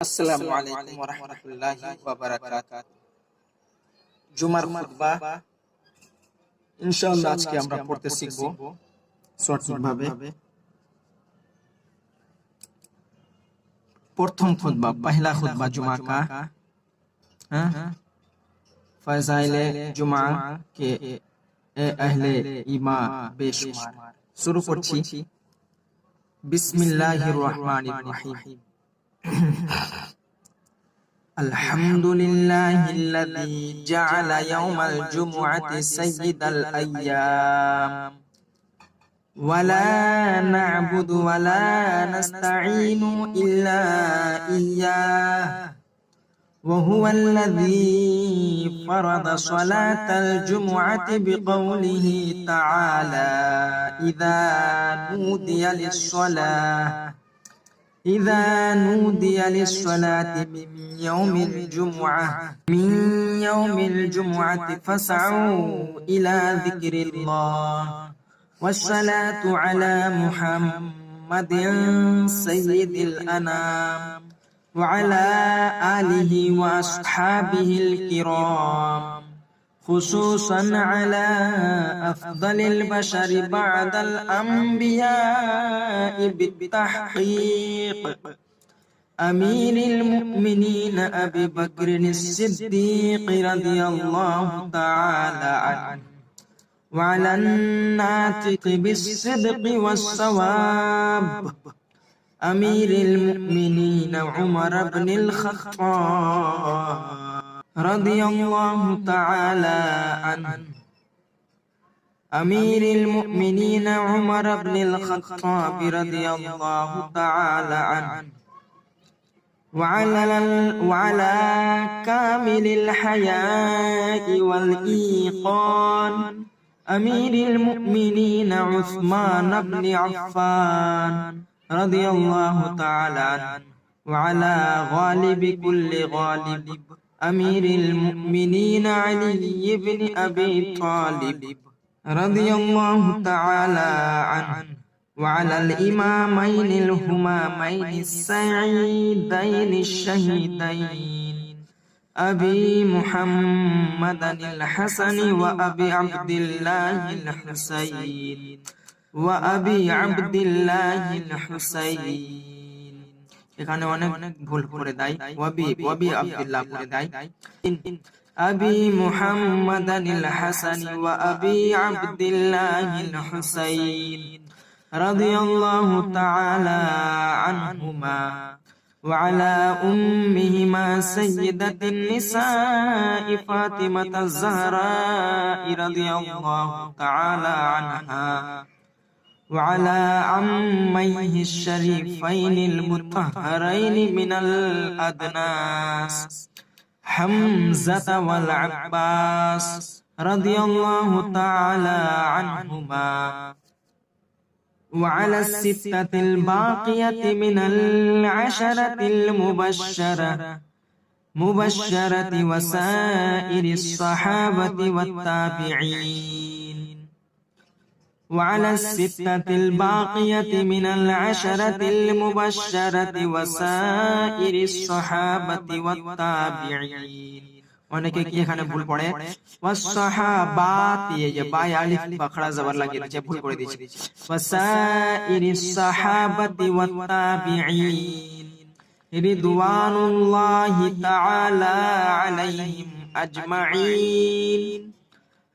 আসসালামু আলাইকুম ওয়া রাহমাতুল্লাহি ওয়া বারাকাতুহু জুমার খুতবা ইনশাআল্লাহ আজকে আমরা পড়তে শিখব সঠিকভাবে প্রথম খুতবা পহলা খুতবা জুমা का হ্যাঁ জুমা কে এ আহলে ইমা বেশুমার শুরু করছি বিসমিল্লাহির রহমানির রহিম الحمد لله الذي جعل يوم الجمعة سيد الأيام. ولا نعبد ولا نستعين إلا إياه. وهو الذي فرض صلاة الجمعة بقوله تعالى إذا نودي للصلاة إذا نودي للصلاة من يوم الجمعة من يوم الجمعة فاسعوا إلى ذكر الله. والصلاة على محمد سيد الأنام وعلى آله وأصحابه الكرام. خصوصا على أفضل البشر بعد الأنبياء بالتحقيق. أمير المؤمنين أبي بكر الصديق رضي الله تعالى عنه. وعلى الناطق بالصدق والصواب. أمير المؤمنين عمر بن الخطاب. رضي الله تعالى عنه. أمير المؤمنين عمر بن الخطاب رضي الله تعالى عنه. وعلى وعلى كامل الحياء والإيقان أمير المؤمنين عثمان بن عفان رضي الله تعالى عنه. وعلى غالب كل غالب. أمير المؤمنين علي بن أبي طالب رضي الله تعالى عنه وعلى الإمامين الهمامين السعيدين الشهيدين أبي محمد الحسن وأبي عبد الله الحسين وأبي عبد الله الحسين এখানে অনেক ভুল করে দেয় ওয়াবি ওয়াবি আব্দুল্লাহ করে দেয় আবি মুহাম্মাদান আল হাসান ওয়া আবি আব্দুল্লাহ আল হুসাইন রাদিয়াল্লাহু তাআলা আনহুমা وعلى أمهما سيدة النساء فاطمة الزهراء رضي الله تعالى عنها وعلى عميه الشريفين المطهرين من الأدناس. حمزة والعباس رضي الله تعالى عنهما. وعلى الستة الباقية من العشرة المبشرة. مبشرة وسائر الصحابة والتابعين. وعلى الستة الباقية من العشرة المبشرة وسائر الصحابة والتابعين অনেকে কি এখানে ভুল পড়ে ওয়াসসাহাবাত এই যে বাই আলিফ বাখরা জবর লাগিয়ে দিয়েছে ভুল করে দিয়েছে ওয়াসাইরিস সাহাবাতি ওয়াত তাবিঈন রিদওয়ানুল্লাহি তাআলা আলাইহিম আজমাইন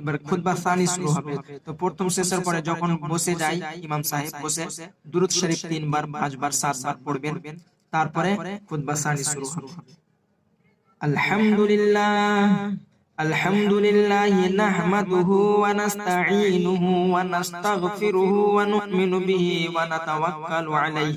এবার খুতবা সানি শুরু হবে তো প্রথম শেষের পরে যখন বসে যাই ইমাম সাহেব বসে দুরুদ শরীফ তিনবার পাঁচবার সাতবার পড়বেন তারপরে খুতবা সানি শুরু হবে আলহামদুলিল্লাহ الحمد لله نحمده ونستعينه ونستغفره ونؤمن به ونتوكل عليه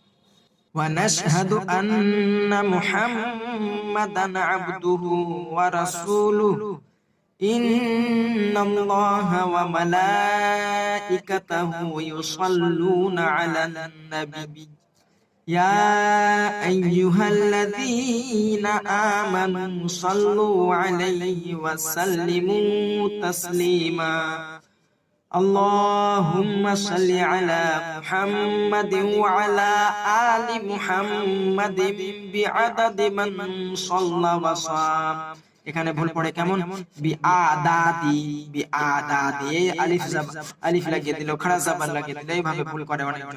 ونشهد أن محمدا عبده ورسوله. إن الله وملائكته يصلون على النبي. يا أيها الذين آمنوا صلوا عليه وسلموا تسليما. اللهم صل على محمد وعلى آل محمد بعدد من صلى وصام এখানে ভুল পড়ে কেমন বি আদাদি বি আদাদি এই আলিফ জাব আলিফ লাগিয়ে দিল খাড়া জাবান লাগিয়ে দিল এইভাবে ভুল করে অনেকজন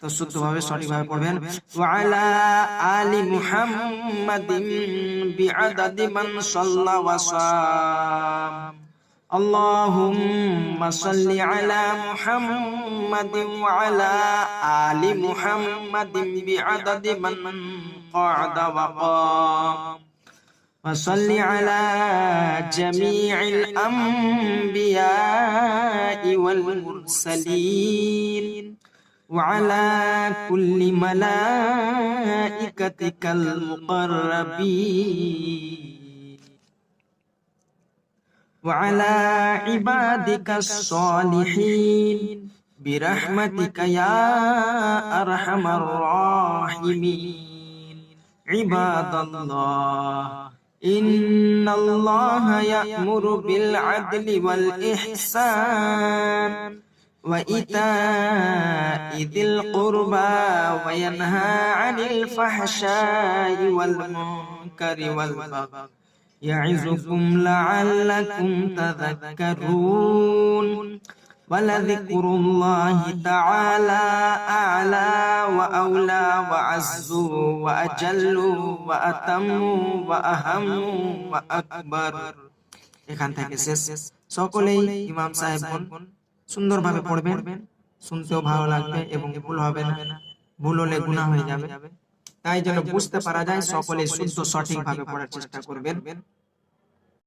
তো শুদ্ধভাবে সঠিকভাবে পড়বেন ওয়ালা আলি মুহাম্মাদিন বিআদাদি মান সাল্লা ওয়া সাম اللهم صل على محمد وعلى آل محمد بعدد من قعد وقام. وصل على جميع الأنبياء والمرسلين. وعلى كل ملائكتك المقربين. وعلى عبادك الصالحين برحمتك يا أرحم الراحمين. عباد الله إن الله يأمر بالعدل والإحسان وإيتاء ذي القربى وينهى عن الفحشاء والمنكر والبغي. يعظكم لعلكم تذكرون ولذكر الله تعالى أعلى وأولى وأعز وأجل وأتم وأهم وأكبر এখান থেকে শেষ সকলেই ইমাম সাহেবগণ সুন্দরভাবে পড়বেন শুনতেও ভালো লাগবে এবং ভুল হবে না ভুল হলে গুনাহ হয়ে যাবে তাই যেন বুঝতে পারা যায় সকলে শুদ্ধ সঠিকভাবে পড়ার চেষ্টা করবেন